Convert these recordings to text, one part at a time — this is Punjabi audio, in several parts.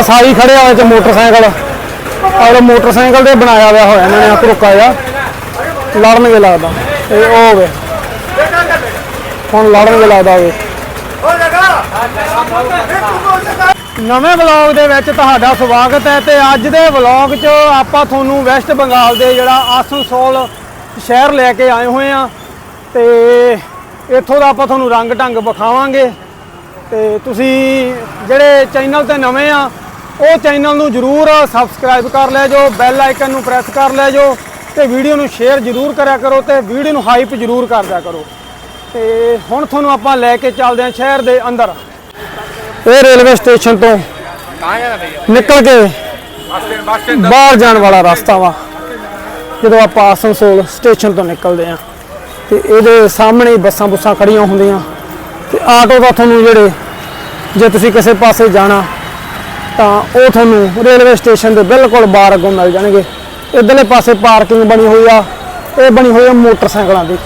ਅਸਾਈ ਸਾਰੀ ਖੜੇ ਹੋਏ ਤੇ ਮੋਟਰਸਾਈਕਲ। ਔਰ ਮੋਟਰਸਾਈਕਲ ਤੇ ਬਣਾਇਆ ਹੋਇਆ ਹੋਇਆ, ਇਹਨਾਂ ਨੇ ਆ ਕਰੋਕਾ ਜਿਹਾ। ਲੜਨਗੇ ਲੱਗਦਾ। ਇਹ ਉਹ ਹੋਵੇ ਹੁਣ ਲੜਨਗੇ ਲੱਗਦਾ ਹੋਵੇ ਨਵੇਂ ਵਲੌਗ ਦੇ ਵਿੱਚ ਤੁਹਾਡਾ ਸਵਾਗਤ ਹੈ ਤੇ ਅੱਜ ਦੇ ਵਲੌਗ 'ਚ ਆਪਾਂ ਤੁਹਾਨੂੰ ਵੈਸਟ ਬੰਗਾਲ ਦੇ ਜਿਹੜਾ ਆਸਨਸੋਲ ਸ਼ਹਿਰ ਲੈ ਕੇ ਆਏ ਹੋਏ ਆ। ਤੇ ਇੱਥੋਂ ਦਾ ਆਪਾਂ ਤੁਹਾਨੂੰ ਰੰਗ ਢੰਗ ਵਿਖਾਵਾਂਗੇ। ਤੇ ਤੁਸੀਂ ਜਿਹੜੇ ਚੈਨਲ ਤੇ ਨਵੇਂ ਆ ਉਹ ਚੈਨਲ ਨੂੰ ਜਰੂਰ ਸਬਸਕ੍ਰਾਈਬ ਕਰ ਲੈ ਜੋ ਬੈਲ ਆਈਕਨ ਨੂੰ ਪ੍ਰੈਸ ਕਰ ਲੈ ਜੋ ਤੇ ਵੀਡੀਓ ਨੂੰ ਸ਼ੇਅਰ ਜਰੂਰ ਕਰਿਆ ਕਰੋ ਤੇ ਵੀਡੀਓ ਨੂੰ ਹਾਈਪ ਜਰੂਰ ਕਰ ਦਿਆ ਕਰੋ। ਤੇ ਹੁਣ ਤੁਹਾਨੂੰ ਆਪਾਂ ਲੈ ਕੇ ਚੱਲਦੇ ਹਾਂ ਸ਼ਹਿਰ ਦੇ ਅੰਦਰ। ਇਹ ਰੇਲਵੇ ਸਟੇਸ਼ਨ ਤੋਂ ਨਿਕਲ ਕੇ ਬਾਹਰ ਜਾਣ ਵਾਲਾ ਰਸਤਾ ਵਾ, ਜਦੋਂ ਆਪਾਂ ਆਸਨਸੋਲ ਸਟੇਸ਼ਨ ਤੋਂ ਨਿਕਲਦੇ ਆ ਤੇ ਇਹਦੇ ਸਾਹਮਣੇ ਬੱਸਾਂ ਬੁੱਸਾਂ ਖੜੀਆਂ ਹੁੰਦੀਆਂ। ਤੇ ਆਟੋ ਦਾ ਤੁਹਾਨੂੰ ਜਿਹੜੇ, ਜੇ ਤੁਸੀਂ ਕਿਸੇ ਪਾਸੇ ਜਾਣਾ ਤਾਂ ਉਹ ਤੁਹਾਨੂੰ ਰੇਲਵੇ ਸਟੇਸ਼ਨ ਦੇ ਬਿਲਕੁਲ ਬਾਹਰ ਅੱਗੋਂ ਮਿਲ ਜਾਣਗੇ। ਇਧਰਲੇ ਪਾਸੇ ਪਾਰਕਿੰਗ ਬਣੀ ਹੋਈ ਆ। ਇਹ ਬਣੀ ਹੋਈ ਆ ਮੋਟਰਸਾਈਕਲਾਂ ਦੀ।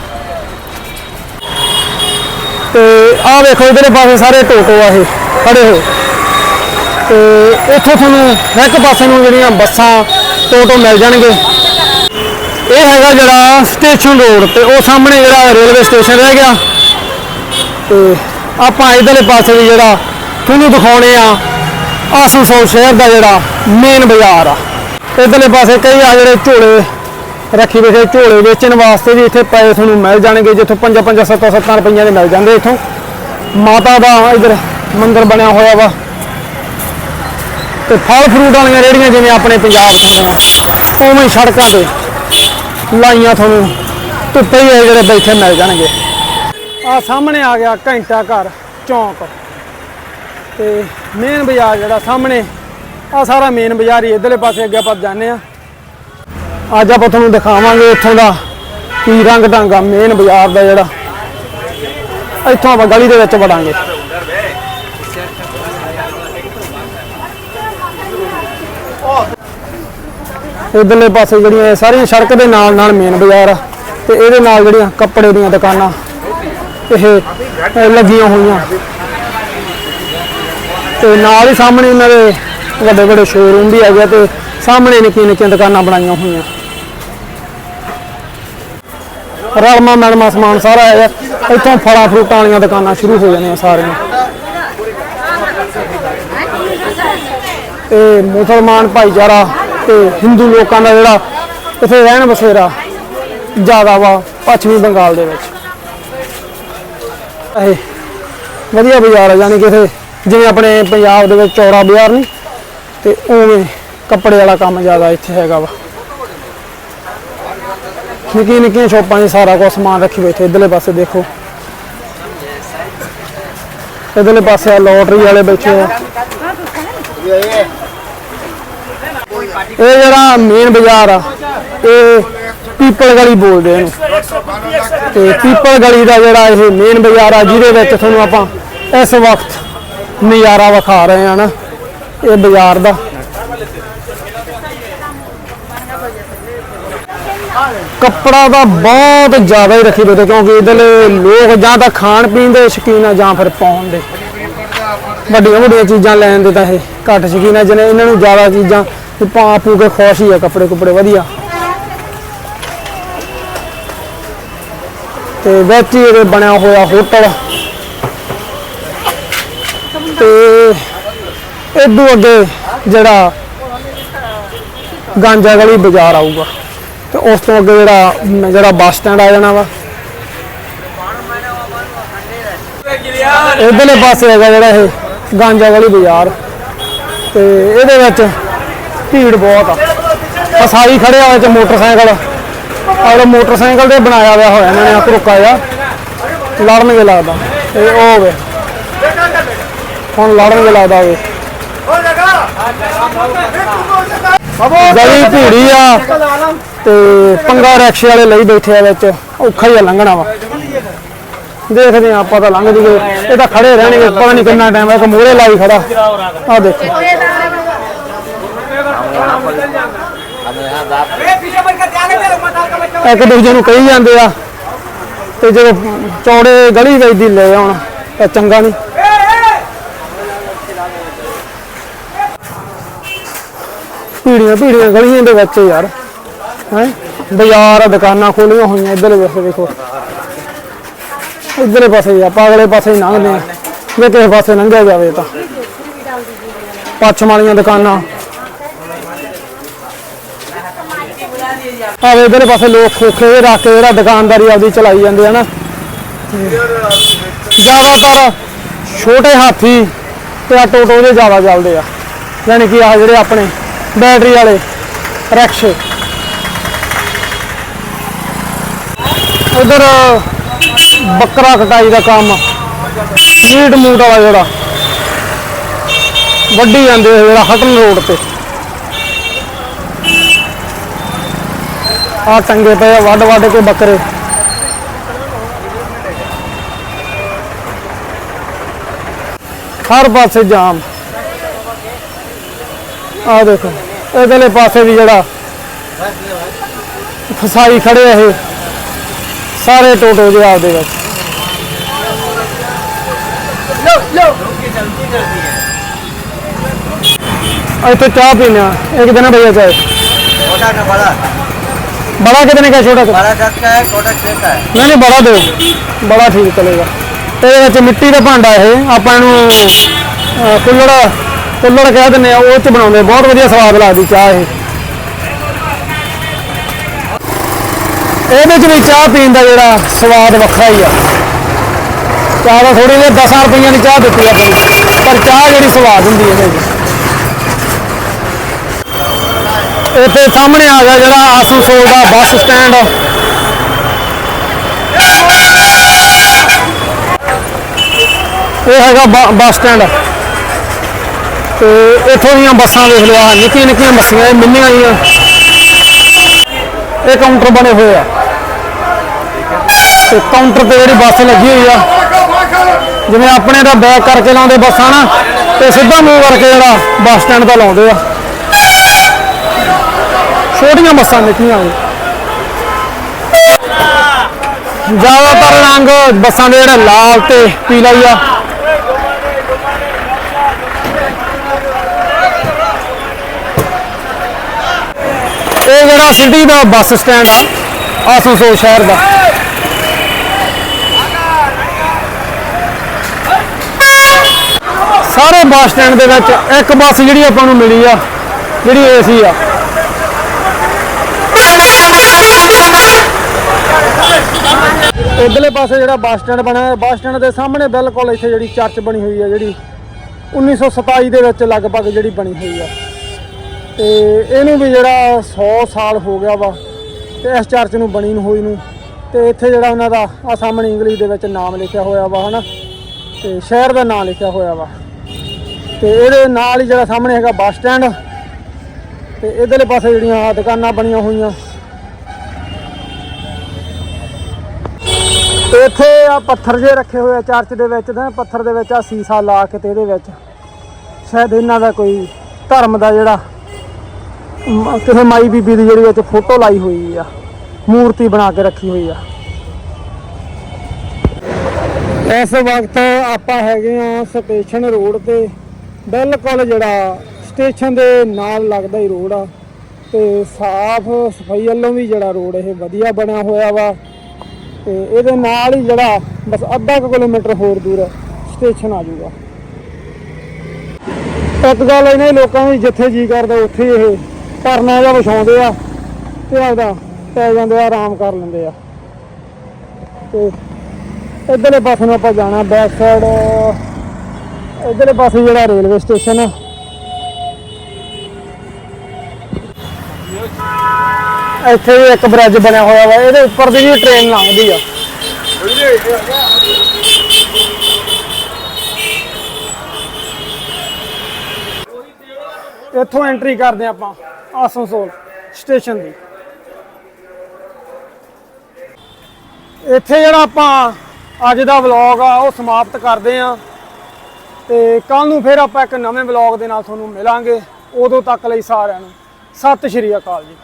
ਤੇ ਆਹ ਵੇਖੋ ਇਧਰਲੇ ਪਾਸੇ ਸਾਰੇ ਟੋਟੋ ਆ ਇਹ, ਖੜੇ ਹੋਏ ਤੇ ਇੱਥੋਂ ਤੁਹਾਨੂੰ ਇੱਕ ਪਾਸੇ ਨੂੰ ਜਿਹੜੀਆਂ ਬੱਸਾਂ, ਟੋਟੋ ਮਿਲ ਜਾਣਗੇ। ਇਹ ਹੈਗਾ ਜਿਹੜਾ ਸਟੇਸ਼ਨ ਰੋਡ ਤੇ ਉਹ ਸਾਹਮਣੇ ਜਿਹੜਾ ਰੇਲਵੇ ਸਟੇਸ਼ਨ ਰਹਿ ਗਿਆ। ਤੇ ਆਪਾਂ ਇਧਰਲੇ ਪਾਸੇ ਵੀ ਜਿਹੜਾ ਤੁਹਾਨੂੰ ਦਿਖਾਉਣੇ ਆ ਆਸਨਸੋਲ ਸ਼ਹਿਰ ਦਾ ਜਿਹੜਾ ਮੇਨ ਬਾਜ਼ਾਰ ਆ। ਇਧਰਲੇ ਪਾਸੇ ਕਈ ਆ ਜਿਹੜੇ ਝੋਲੇ ਰੱਖੀ ਬੈਠੇ ਝੋਲੇ ਵੇਚਣ ਵਾਸਤੇ ਵੀ ਇੱਥੇ ਪਏ ਤੁਹਾਨੂੰ ਮਿਲ ਜਾਣਗੇ, ਜਿੱਥੋਂ 5 5 7 7 ਰੁਪਈਆਂ ਦੇ ਮਿਲ ਜਾਂਦੇ ਇੱਥੋਂ। ਮਾਤਾ ਦਾ ਇਧਰ ਮੰਦਿਰ ਬਣਿਆ ਹੋਇਆ ਵਾ। ਤੇ ਫਲ ਫਰੂਟ ਵਾਲੀਆਂ ਰੇੜੀਆਂ ਜਿਵੇਂ ਆਪਣੇ ਪੰਜਾਬ 'ਚ ਉਵੇਂ ਹੀ ਸੜਕਾਂ ਤੇ ਲਾਈਆਂ ਤੁਹਾਨੂੰ ਧੁੱਪੇ ਜਿਹੜੇ ਬੈਠੇ ਮਿਲ ਜਾਣਗੇ। ਆ ਸਾਹਮਣੇ ਆ ਗਿਆ ਘੰਟਾ ਘਰ, ਚੌਂਕ। ਤੇ ਮੇਨ ਬਾਜ਼ਾਰ ਜਿਹੜਾ ਸਾਹਮਣੇ ਆ ਸਾਰਾ ਮੇਨ ਬਾਜ਼ਾਰ ਹੀ ਇਧਰਲੇ ਪਾਸੇ ਅੱਗੇ ਆਪਾਂ ਜਾਂਦੇ ਆ ਅੱਜ ਆਪਾਂ ਤੁਹਾਨੂੰ ਦਿਖਾਵਾਂਗੇ ਇੱਥੋਂ ਦਾ ਕੀ ਰੰਗ ਢੰਗ ਆ ਮੇਨ ਬਾਜ਼ਾਰ ਦਾ ਜਿਹੜਾ। ਇੱਥੋਂ ਆਪਾਂ ਗਲੀ ਦੇ ਵਿੱਚ ਵੜਾਂਗੇ। ਇਧਰਲੇ ਪਾਸੇ ਜਿਹੜੀਆਂ ਸਾਰੀਆਂ ਸੜਕ ਦੇ ਨਾਲ ਨਾਲ ਮੇਨ ਬਾਜ਼ਾਰ ਆ। ਤੇ ਇਹਦੇ ਨਾਲ ਜਿਹੜੀਆਂ ਕੱਪੜੇ ਦੀਆਂ ਦੁਕਾਨਾਂ, ਇਹ ਲੱਗੀਆਂ ਹੋਈਆਂ। ਤੇ ਨਾਲ ਹੀ ਸਾਹਮਣੇ ਇਹਨਾਂ ਦੇ ਵੱਡੇ ਵੱਡੇ ਸ਼ੋਰੂਮ ਵੀ ਹੈਗੇ ਆ ਤੇ ਸਾਹਮਣੇ ਨਿੱਕੀਆਂ ਨਿੱਕੀਆਂ ਦੁਕਾਨਾਂ ਬਣਾਈਆਂ ਹੋਈਆਂ। ਰਲਮਾ ਮੈਲਮਾ ਸਮਾਨ ਸਾਰਾ ਹੈ ਇੱਥੋਂ ਫਲਾਂ ਫਰੂਟਾਂ ਵਾਲੀਆਂ ਦੁਕਾਨਾਂ ਸ਼ੁਰੂ ਹੋ ਜਾਂਦੀਆਂ ਸਾਰੀਆਂ। ਤੇ ਮੁਸਲਮਾਨ ਭਾਈਚਾਰਾ ਤੇ ਹਿੰਦੂ ਲੋਕਾਂ ਦਾ ਜਿਹੜਾ ਇੱਥੇ ਰਹਿਣ ਬਸੇਰਾ ਜ਼ਿਆਦਾ ਵਾ ਪੱਛਮੀ ਬੰਗਾਲ ਦੇ ਵਿੱਚ। ਇਹ ਵਧੀਆ ਬਾਜ਼ਾਰ ਹੈ ਯਾਨੀ ਕਿ ਇੱਥੇ ਜਿਵੇਂ ਆਪਣੇ ਪੰਜਾਬ ਦੇ ਵਿੱਚ ਚੌੜਾ ਬਾਜ਼ਾਰ ਨਹੀਂ, ਤੇ ਉਵੇਂ ਕੱਪੜੇ ਵਾਲਾ ਕੰਮ ਜ਼ਿਆਦਾ ਇੱਥੇ ਹੈਗਾ ਵਾ। ਨਿੱਕੀਆਂ ਨਿੱਕੀਆਂ ਸ਼ੋਪਾਂ 'ਚ ਸਾਰਾ ਕੁਝ ਸਮਾਨ ਰੱਖੀ ਬੈਠੇ, ਇਧਰਲੇ ਪਾਸੇ ਦੇਖੋ। ਇਧਰਲੇ ਪਾਸੇ ਆ ਲੋਟਰੀ ਵਾਲੇ ਬੈਠੇ ਆ। ਇਹ ਜਿਹੜਾ ਮੇਨ ਬਾਜ਼ਾਰ ਆ, ਇਹ ਪੀਪਲ ਗਲੀ ਬੋਲਦੇ ਇਹਨੂੰ। ਤੇ ਪੀਪਲ ਗਲੀ ਦਾ ਜਿਹੜਾ ਇਹ ਮੇਨ ਬਾਜ਼ਾਰ ਆ, ਜਿਹਦੇ ਵਿੱਚ ਤੁਹਾਨੂੰ ਆਪਾਂ ਇਸ ਵਕਤ ਨਜ਼ਾਰਾ ਵਿਖਾ ਰਹੇ ਆ ਨਾ ਇਹ ਬਾਜ਼ਾਰ ਦਾ। ਕੱਪੜਾ ਤਾਂ ਬਹੁਤ ਜ਼ਿਆਦਾ ਹੀ ਰੱਖੀ ਬੈਠੇ, ਕਿਉਂਕਿ ਇਧਰਲੇ ਲੋਕ ਜਾਂ ਤਾਂ ਖਾਣ ਪੀਣ ਦੇ ਸ਼ੌਕੀਨ ਆ ਜਾਂ ਫਿਰ ਪਾਉਣ ਦੇ। ਵੱਡੀਆਂ ਵੱਡੀਆਂ ਚੀਜ਼ਾਂ ਲੈਣ ਦੇ ਤਾਂ ਇਹ ਘੱਟ ਸ਼ੌਕੀਨ ਆ, ਜਿਹਨੇ ਇਹਨਾਂ ਨੂੰ ਜ਼ਿਆਦਾ ਚੀਜ਼ਾਂ ਤੇ ਪਾ ਪੂ ਕੇ ਖੁਸ਼ ਹੀ ਆ, ਕੱਪੜੇ ਕੁਪੜੇ ਵਧੀਆ। ਤੇ ਵਿੱਚ ਹੀ ਇਹਦੇ ਬਣਿਆ ਹੋਇਆ ਹੋਟਲ। ਤੇ ਇਦੋਂ ਅੱਗੇ ਜਿਹੜਾ ਗਾਂਜਾ ਗਲੀ ਬਾਜ਼ਾਰ ਆਊਗਾ। ਤੇ ਉਸ ਤੋਂ ਅੱਗੇ ਜਿਹੜਾ ਜਿਹੜਾ ਬੱਸ ਸਟੈਂਡ ਆ ਜਾਣਾ ਵਾ। ਇਧਰਲੇ ਪਾਸੇ ਹੈਗਾ ਜਿਹੜਾ ਇਹ ਗਾਂਜਾ ਗਲੀ ਬਾਜ਼ਾਰ। ਤੇ ਇਹਦੇ ਵਿੱਚ ਭੀੜ ਬਹੁਤ ਆ। ਆ ਸਾਰੀ ਖੜੇ ਤੇ ਮੋਟਰਸਾਈਕਲ। ਔਰ ਮੋਟਰਸਾਈਕਲ ਤੇ ਬਣਾਇਆ ਹੋਇਆ ਹੋਇਆ ਇਹਨਾਂ ਨੇ ਆ ਕਰੋਕਾ ਜਿਹਾ। ਲੜਨਗੇ ਲੱਗਦਾ। ਇਹ ਉਹ ਹੋਵੇ ਹੁਣ ਲੜਨਗੇ ਲੱਗਦਾ ਹੋਵੇ ਗਲੀ ਭੀੜੀ ਆ ਤੇ ਪੰਗਾ ਰੈਕਸ਼ੇ ਵਾਲੇ ਲਈ ਬੈਠੇ ਆ ਵਿੱਚ। ਔਖਾ ਹੀ ਆ ਲੰਘਣਾ ਵਾ। ਦੇਖਦੇ ਆ ਆਪਾਂ ਤਾਂ ਲੰਘ ਜੂਗੇ ਇਹ ਤਾਂ ਖੜੇ ਰਹਿਣਗੇ, ਪਤਾ ਨਹੀਂ ਕਿੰਨਾ ਟਾਈਮ ਹੈ ਇੱਕ ਮੂਹਰੇ ਲਾਈ ਖੜਾ। ਆ ਦੇਖੋ। ਇੱਕ ਦੂਜੇ ਨੂੰ ਕਹੀ ਜਾਂਦੇ ਆ, ਤੇ ਜਦੋਂ ਚੌੜੇ ਗਲੀ ਵਿੱਚ ਦੀ ਲੈ ਆਉਣ, ਤਾਂ ਚੰਗਾ ਨਹੀਂ ਭੀੜੀਆਂ ਭੀੜੀਆਂ ਗਲੀਆਂ ਦੇ ਵਿੱਚ ਯਾਰ। ਹੈ? ਬਾਜ਼ਾਰ ਦੁਕਾਨਾਂ ਖੋਲੀਆਂ ਹੋਈਆਂ ਇੱਧਰ ਵੇਖੋ ਵੇਖੋ ਇੱਧਰਲੇ ਪਾਸੇ ਆਪਾਂ ਅਗਲੇ ਪਾਸੇ ਲੰਘਦੇ ਆ। ਜੇ ਕਿਸੇ ਪਾਸੇ ਲੰਘਿਆ ਜਾਵੇ ਤਾਂ। ਪੱਛਮ ਵਾਲੀਆਂ ਦੁਕਾਨਾਂ। ਆਵੇ ਇਧਰਲੇ ਪਾਸੇ ਲੋਕ ਖੋਖੇ ਰੱਖ ਕੇ ਜਿਹੜਾ ਦੁਕਾਨਦਾਰੀ ਆਪਦੀ ਚਲਾਈ ਜਾਂਦੇ ਆ ਜ਼ਿਆਦਾਤਰ ਛੋਟੇ ਹਾਥੀ ਤੇ ਆ ਟੋਟੋ ਦੇ ਜ਼ਿਆਦਾ ਚੱਲਦੇ ਆ। ਯਾਨੀ ਕਿ ਆ ਜਿਹੜੇ ਆਪਣੇ ਬੈਟਰੀ ਵਾਲੇ, ਰਕਸ਼ੇ। ਉਧਰ ਬੱਕਰਾ ਕਟਾਈ ਦਾ ਕੰਮ। ਮੀਟ ਮੂਟ ਵਾਲਾ ਜਿਹੜਾ। ਵੱਡੀ ਜਾਂਦੇ ਆ ਜਿਹੜਾ ਹਟਨ ਰੋਡ ਤੇ। ਆ ਟੰਗੇ ਪਏ ਆ ਵੱਡ ਵੱਡ ਕੇ ਬੱਕਰੇ। ਹਰ ਪਾਸੇ ਜਾਮ। ਆ ਦੇਖੋ ਇਧਰਲੇ ਪਾਸੇ ਵੀ ਜਿਹੜਾ ਫਸਾਈ ਖੜੇ ਆ ਇਹ ਸਾਰੇ ਟੋਟੋ ਦੇ ਆਪਦੇ ਵਿੱਚ ਇੱਥੇ ਚਾਹ ਪੀਨੇ ਆ ਇੱਕ ਦਿਨ ਭਈਆ ਚਾਹ छोटा का बड़ा बड़ा कितने का है, छोटा का बड़ा दस का है छोटा छः का है ਨਹੀਂ ਨਹੀਂ ਬੜਾ ਦਿਓ ਬੜਾ ਠੀਕ ਚਲੇਗਾ ਇਹਦੇ ਵਿੱਚ ਮਿੱਟੀ ਦਾ ਭਾਂਡਾ ਇਹ ਆਪਾਂ ਇਹਨੂੰ ਅਹ, ਕੁੱਲੜ ਕੁੱਲੜ ਕਹਿ ਦਿੰਦੇ ਆ, ਉਹ ਚ ਬਣਾਉਂਦੇ ਬਹੁਤ ਵਧੀਆ ਸਵਾਦ ਲੱਗਦੀ ਚਾਹ ਇਹ। ਇਹਦੇ ਚ ਵੀ ਚਾਹ ਪੀਣ ਦਾ ਜਿਹੜਾ ਸਵਾਦ ਵੱਖਰਾ ਹੀ ਆ। ਚਾਹ ਦਾ ਥੋੜੀ ਜਿਹੀ 10 ਰੁਪਈਆਂ ਦੀ ਚਾਹ ਦਿੱਤੀ ਆ ਫਿਰ ਪਰ ਚਾਹ ਜਿਹੜੀ ਸਵਾਦ ਹੁੰਦੀ ਇਹਦੇ ਵਿੱਚ ਇੱਥੇ ਸਾਹਮਣੇ ਆ ਗਿਆ ਜਿਹੜਾ ਆਸਨਸੋਲ ਦਾ ਬੱਸ ਸਟੈਂਡ। ਇਹ ਹੈਗਾ ਬ- ਬੱਸ ਸਟੈਂਡ। ਤੇ ਇੱਥੋਂ ਦੀਆਂ ਬੱਸਾਂ ਦੇਖ ਲਓ ਆਹ ਨਿੱਕੀਆਂ ਨਿੱਕੀਆਂ ਬੱਸੀਆਂ, ਇਹ ਮਿੰਨੀਆਂ ਜੀਆਂ ਇਹ ਕਾਊਂਟਰ ਬਣੇ ਹੋਏ ਆ। ਤੇ ਕਾਊਂਟਰ ਤੇ ਜਿਹੜੀ ਬੱਸ ਲੱਗੀ ਹੋਈ ਆ, ਜਿਵੇਂ ਆਪਣੇ ਦਾ ਬੈਕ ਕਰਕੇ ਲਾਉਂਦੇ ਬੱਸਾਂ ਨਾ ਤੇ ਸਿੱਧਾ ਮੂੰਹ ਕਰਕੇ ਜਿਹੜਾ ਬੱਸ ਸਟੈਂਡ ਦਾ ਲਾਉਂਦੇ ਆ। ਛੋਟੀਆਂ ਬੱਸਾਂ ਨਿੱਕੀਆਂ ਆ ਜ਼ਿਆਦਾਤਰ ਰੰਗ ਬੱਸਾਂ ਦੇ ਜਿਹੜਾ ਲਾਲ ਤੇ ਪੀਲਾ ਹੀ ਆ। ਇਹ ਜਿਹੜਾ ਸਿਟੀ ਦਾ ਬੱਸ ਸਟੈਂਡ ਆ, ਆਸਨਸੋਲ ਸ਼ਹਿਰ ਦਾ। ਸਾਰੇ ਬੱਸ ਸਟੈਂਡ ਦੇ ਵਿੱਚ ਇੱਕ ਬੱਸ ਜਿਹੜੀ ਆਪਾਂ ਨੂੰ ਮਿਲੀ ਆ, ਜਿਹੜੀ ਏਸੀ ਆ। ਉਧਰਲੇ ਪਾਸੇ ਜਿਹੜਾ ਬੱਸ ਸਟੈਂਡ ਬਣਿਆ ਹੈ ਬੱਸ ਸਟੈਂਡ ਦੇ ਸਾਹਮਣੇ ਬਿਲਕੁਲ ਇੱਥੇ ਜਿਹੜੀ ਚਰਚ ਬਣੀ ਹੋਈ ਹੈ ਜਿਹੜੀ 1927 ਦੇ ਵਿੱਚ ਲਗਭਗ ਜਿਹੜੀ ਬਣੀ ਹੋਈ ਆ। ਤੇ ਇਹਨੂੰ ਵੀ ਜਿਹੜਾ 100 ਸਾਲ ਹੋ ਗਿਆ ਵਾ ਤੇ ਇਸ ਚਰਚ ਨੂੰ ਬਣੀ ਨੂੰ ਹੋਈ ਨੂੰ ਤੇ ਇੱਥੇ ਜਿਹੜਾ ਉਹਨਾਂ ਦਾ ਆ ਸਾਹਮਣੇ ਇੰਗਲਿਸ਼ ਦੇ ਵਿੱਚ ਨਾਮ ਲਿਖਿਆ ਹੋਇਆ ਵਾ, ਹਨਾ? ਤੇ ਸ਼ਹਿਰ ਦਾ ਨਾਮ ਲਿਖਿਆ ਹੋਇਆ ਵਾ। ਤੇ ਇਹਦੇ ਨਾਲ ਹੀ ਜਿਹੜਾ ਸਾਹਮਣੇ ਹੈਗਾ ਬੱਸ ਸਟੈਂਡ ਤੇ ਇਧਰਲੇ ਪਾਸੇ ਜਿਹੜੀਆਂ ਦੁਕਾਨਾਂ ਬਣੀਆਂ ਹੋਈਆਂ। ਤੇ ਇੱਥੇ ਆ ਪੱਥਰ ਜੇ ਰੱਖੇ ਹੋਏ ਆ ਚਰਚ ਦੇ ਵਿੱਚ, ਤਾਂ ਪੱਥਰ ਦੇ ਵਿੱਚ ਆ ਸੀਸਾ ਲਾ ਕੇ ਤੇ ਇਹਦੇ ਵਿੱਚ ਸ਼ਾਇਦ ਇਹਨਾਂ ਦਾ ਕੋਈ ਧਰਮ ਦਾ ਜਿਹੜਾ ਮ- ਕਿਸੇ ਮਾਈ ਬੀਬੀ ਦੀ ਜਿਹੜੀ ਵਿੱਚ ਫੋਟੋ ਲਾਈ ਹੋਈ ਆ, ਮੂਰਤੀ ਬਣਾ ਕੇ ਰੱਖੀ ਹੋਈ ਆ। ਇਸ ਵਕਤ ਆਪਾਂ ਹੈਗੇ ਆ ਸਟੇਸ਼ਨ ਰੋਡ ਤੇ। ਬਿਲਕੁਲ ਜਿਹੜਾ ਸਟੇਸ਼ਨ ਦੇ ਨਾਲ ਲੱਗਦਾ ਹੀ ਰੋਡ ਆ। ਤੇ ਸਾਫ਼ ਸਫ਼ਾਈ ਵੱਲੋਂ ਵੀ ਜਿਹੜਾ ਰੋਡ ਇਹ ਵਧੀਆ ਬਣਿਆ ਹੋਇਆ ਵਾ। ਤੇ ਇਹਦੇ ਨਾਲ ਹੀ ਜਿਹੜਾ ਬਸ ਅੱਧਾ ਕੁ ਕਿਲੋਮੀਟਰ ਹੋਰ ਦੂਰ ਸਟੇਸ਼ਨ ਆ ਜਾਊਗਾ। ਇੱਕ ਗੱਲ ਇਹਨੇ ਲੋਕਾਂ ਦੀ ਜਿੱਥੇ ਜੀ ਕਰਦਾ, ਉੱਥੇ ਹੀ ਇਹ ਧਰਨਾ ਜਿਹਾ ਵਿਛਾਉਂਦੇ ਆ ਤੇ ਆਪਦਾ ਪੈ ਜਾਂਦੇ ਆ, ਆਰਾਮ ਕਰ ਲੈਂਦੇ ਆ। ਤੇ ਇਧਰਲੇ ਪਾਸੇ ਨੂੰ ਆਪਾਂ ਜਾਣਾ ਬੈਕ ਸਾਈਡ ਇਧਰਲੇ ਪਾਸੇ ਜਿਹੜਾ ਰੇਲਵੇ ਸਟੇਸ਼ਨ ਆ। ਇੱਥੇ ਇੱਕ ਬ੍ਰਿਜ ਬਣਿਆ ਹੋਇਆ ਵਾ, ਇਹਦੇ ਉੱਪਰ ਦੀ ਵੀ ਟ੍ਰੇਨ ਲੰਘਦੀ ਆ। ਇੱਥੋਂ ਐਂਟਰੀ ਕਰਦੇ ਹਾਂ ਆਪਾਂ, ਆਸਨਸੋਲ ਸਟੇਸ਼ਨ ਦੀ। ਇੱਥੇ ਜਿਹੜਾ ਆਪਾਂ ਅੱਜ ਦਾ ਵਲੌਗ ਆ, ਉਹ ਸਮਾਪਤ ਕਰਦੇ ਆ। ਤੇ ਕੱਲ ਨੂੰ ਫਿਰ ਆਪਾਂ ਇੱਕ ਨਵੇਂ ਵਲੌਗ ਦੇ ਨਾਲ ਤੁਹਾਨੂੰ ਮਿਲਾਂਗੇ, ਉਦੋਂ ਤੱਕ ਲਈ ਸਾਰਿਆਂ ਨੂੰ। ਸਤਿ ਸ਼੍ਰੀ ਅਕਾਲ ਜੀ।